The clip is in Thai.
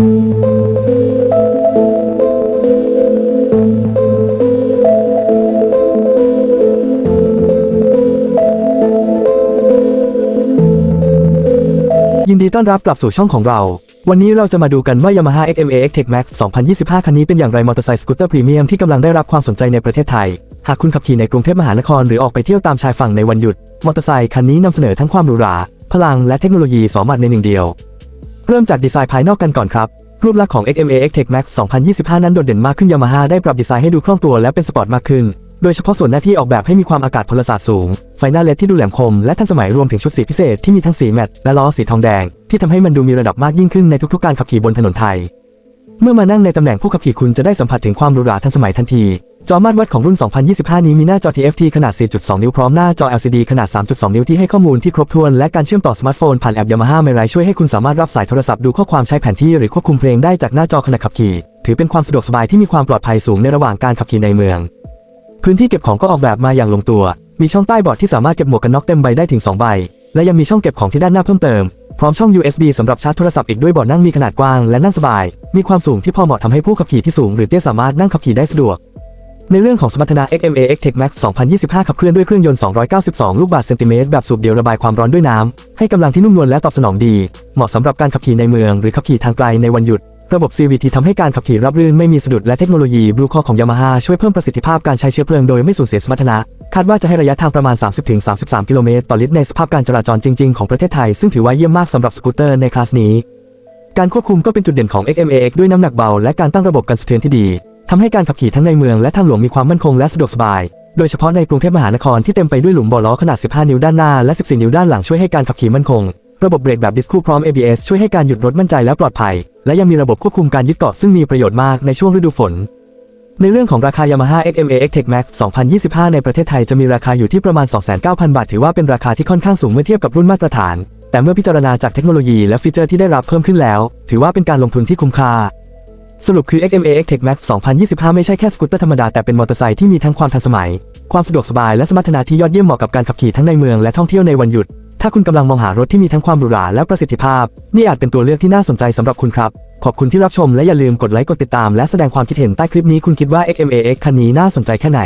ยินดีต้อนรับกลับสู่ช่องของเรา วันนี้เราจะมาดูกันว่า Yamaha XMA X-Tech Max 2025 คันนี้เป็นอย่างไรมอเตอร์ไซค์สกูตเตอร์พรีเมียมที่กำลังได้รับความสนใจในประเทศไทย หากคุณขับขี่ในกรุงเทพมหานครหรือออกไปเที่ยวตามชายฝั่งในวันหยุด มอเตอร์ไซค์คันนี้นำเสนอทั้งความหรูหรา พลังและเทคโนโลยีสองมาในหนึ่งเดียว เริ่มจากดีไซน์ภายนอกกันก่อนครับ รูปลักษณ์ของ XMA X-Tech Max 2025 นั้นโดดเด่นมากขึ้น Yamaha ได้ปรับดีไซน์ให้ดูคล่องตัวและเป็นสปอร์ตมากขึ้น โดยเฉพาะส่วนหน้าที่ออกแบบให้มีความอากาศพลศาสตร์สูง ไฟหน้าเลดที่ดูแหลมคมและทันสมัยรวมถึงชุดสีพิเศษที่มีทั้งสีแมตต์และล้อสีทองแดง ที่ทำให้มันดูมีระดับมากยิ่งขึ้นในทุกๆการขับขี่บนถนนไทย เมื่อมานั่งในตำแหน่งผู้ขับขี่คุณจะได้สัมผัสถึงความหรูหราทันสมัยทันที จอมาตรวัดของรุ่น 2025 นี้มีหน้าจอ TFT ขนาด 4.2 นิ้วพร้อมหน้าจอ LCD ขนาด 3.2 นิ้วที่ให้ข้อมูลที่ครบถ้วน และการเชื่อมต่อสมาร์ทโฟนผ่านแอป Yamaha m i r a i ช่วยให้คุณสามารถรับสายโทรศัพท์ดูข้อความใช้แผนที่หรือควบคุมเพลงได้จากหน้าจอขณะขับขี่ ถือเป็นความสะดวกสบายที่มีความปลอดภัยสูงในระหว่างการขับขี่ในเมือง พื้นที่เก็บของก็ออกแบบมาอย่างลงตัว มีช่องใต้เบาะที่สามารถเก็บหมวกกันน็อกเต็มใบได้ถึง 2 ใบ และยังมีช่องเก็บของที่ด้านหน้าเพิ่มเติมพร้อมช่อง USB สำหรับชาร์จโทรศัพท์อีกด้วยเบาะนั่งมีขนาดกว้างและนั่งสบาย มีความสูงที่พอเหมาะทำให้ผู้ขับขี่ที่สูงหรือเตี้ยสามารถนั่งขับขี่ได้สะดวก ในเรื่องของสมรรถนะ XMA X-Tech Max 2025 ขับเคลื่อนด้วยเครื่องยนต์ 292 ลูกบาศก์เซนติเมตรแบบสูบเดียวระบายความร้อนด้วยน้ำ ให้กำลังที่นุ่มนวลและตอบสนองดี เหมาะสำหรับการขับขี่ในเมืองหรือขับขี่ทางไกลในวันหยุด ระบบ CVT ทำให้การขับขี่ราบรื่นไม่มีสะดุดและเทคโนโลยี Blue Core ของ Yamaha ช่วยเพิ่มประสิทธิภาพการใช้เชื้อเพลิงโดยไม่สูญเสียสมรรถนะ คาดว่าจะให้ระยะทางประมาณ 30-33 กิโลเมตรต่อลิตรในสภาพการจราจรจริง ๆของประเทศไทยซึ่งถือว่าเยี่ยมมากสำหรับสกูตเตอร์ในคลาสนี้ การควบคุมก็เป็นจุดเด่นของ XMAX ด้วยน้ำหนักเบาและการตั้งระบบกันสะเทือนที่ดี ทำให้การขับขี่ทั้งในเมืองและทางหลวงมีความมั่นคงและสะดวกสบาย โดยเฉพาะในกรุงเทพมหานครที่เต็มไปด้วยหลุมบ่อล้อขนาด 15 นิ้วด้านหน้าและ 14 นิ้วด้านหลังช่วยให้การขับขี่มั่นคง ระบบเบรกแบบดิสคูพร้อม ABS ช่วยให้การหยุดรถมั่นใจและปลอดภัย และยังมีระบบควบคุมการยึดเกาะซึ่งมีประโยชน์มากในช่วงฤดูฝน ในเรื่องของราคา Yamaha XMA X-Tech Max 2025 ในประเทศไทยจะมีราคาอยู่ที่ประมาณ 29,000บาท ถือว่าเป็นราคาที่ค่อนข้างสูงเมื่อเทียบกับรุ่นมาตรฐาน แต่เมื่อพิจารณาจากเทคโนโลยีและฟีเจอร์ที่ได้รับเพิ่มขึ้นแล้ว ถือว่าเป็นการลงทุนที่คุ้มค่า สรุปคือ XMA X-Tech Max 2025 ไม่ใช่แค่สกูตเตอร์ธรรมดา แต่เป็นมอเตอร์ไซค์ที่มีทั้งความทันสมัย ความสะดวกสบายและสมรรถนะที่ยอดเยี่ยมเหมาะกับการขับขี่ทั้งในเมืองและท่องเที่ยวในวันหยุด ถ้าคุณกำลังมองหารถที่มีทั้งความหรูหราและประสิทธิภาพ นี่อาจเป็นตัวเลือกที่น่าสนใจสำหรับคุณครับ ขอบคุณที่รับชมและอย่าลืมกดไลค์กดติดตาม และแสดงความคิดเห็นใต้คลิปนี้คุณคิดว่า XMA X คันนี้น่าสนใจแค่ไหน